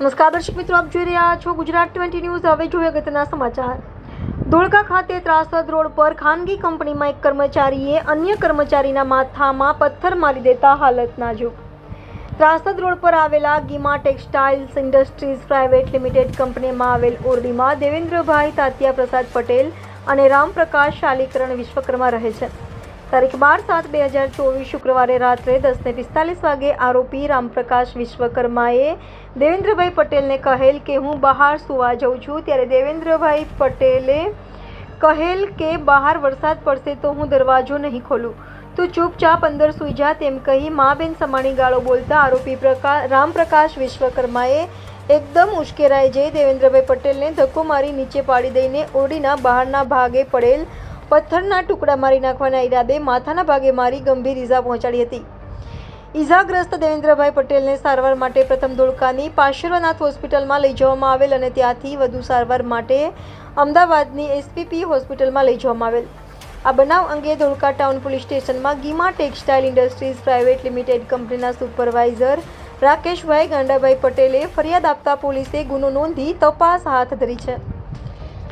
નમસ્કાર દર્શક મિત્રો, આપ જોઈ રહ્યા છો ગુજરાત ટ્વેન્ટી ન્યૂઝ. હવે જોઈએ અગત્યના સમાચાર. ધોળકા ખાતે ત્રાસદ રોડ પર ખાનગી કંપનીમાં એક કર્મચારીએ અન્ય કર્મચારીના માથામાં પથ્થર મારી દેતા હાલત નાજુક. ત્રાસદ રોડ પર આવેલા Gima textiles industries private limited કંપનીમાં આવેલ ઓરડીમાં દેવેન્દ્રભાઈ તાત્યા પ્રસાદ પટેલ અને રામપ્રકાશ શાલીકરણ વિશ્વકર્મા રહે છે. તારીખ બાર સાત બે હજાર ચોવીસ શુક્રવારે રાત્રે દસને પિસ્તાલીસ વાગે આરોપી રામપ્રકાશ વિશ્વકર્માએ દેવેન્દ્રભાઈ પટેલને કહેલ કે હું બહાર સુવા જાઉં છું. ત્યારે દેવેન્દ્રભાઈ પટેલે કહેલ કે બહાર વરસાદ પડશે તો હું દરવાજો નહીં ખોલું. તું ચૂપચાપ અંદર સૂઈ જા તેમ કહી મા બેન સમાણી ગાળો બોલતા આરોપી પ્રકા રામપ્રકાશ વિશ્વકર્માએ એકદમ ઉશ્કેરાઈ જઈ દેવેન્દ્રભાઈ પટેલને ધક્કો મારી નીચે પાડી દઈને ઓરડીના બહારના ભાગે પડેલ પથ્થરના ટુકડા મારી નાખવાના ઈરાદે માથાના ભાગે મારી ગંભીર ઈજા પહોંચાડી હતી. ઈજાગ્રસ્ત દેવેન્દ્રભાઈ પટેલને સારવાર માટે પ્રથમ ધોળકાની પાર્શ્વનાથ હોસ્પિટલમાં લઈ જવામાં આવેલ અને ત્યાંથી વધુ સારવાર માટે અમદાવાદની એસપીપી હોસ્પિટલમાં લઈ જવામાં આવેલ. આ બનાવ અંગે ધોળકા ટાઉન પોલીસ સ્ટેશનમાં Gima textile industries private limited કંપનીના સુપરવાઇઝર રાકેશભાઈ ગાંડાભાઈ પટેલે ફરિયાદ આપતા પોલીસે ગુનો નોંધી તપાસ હાથ ધરી છે.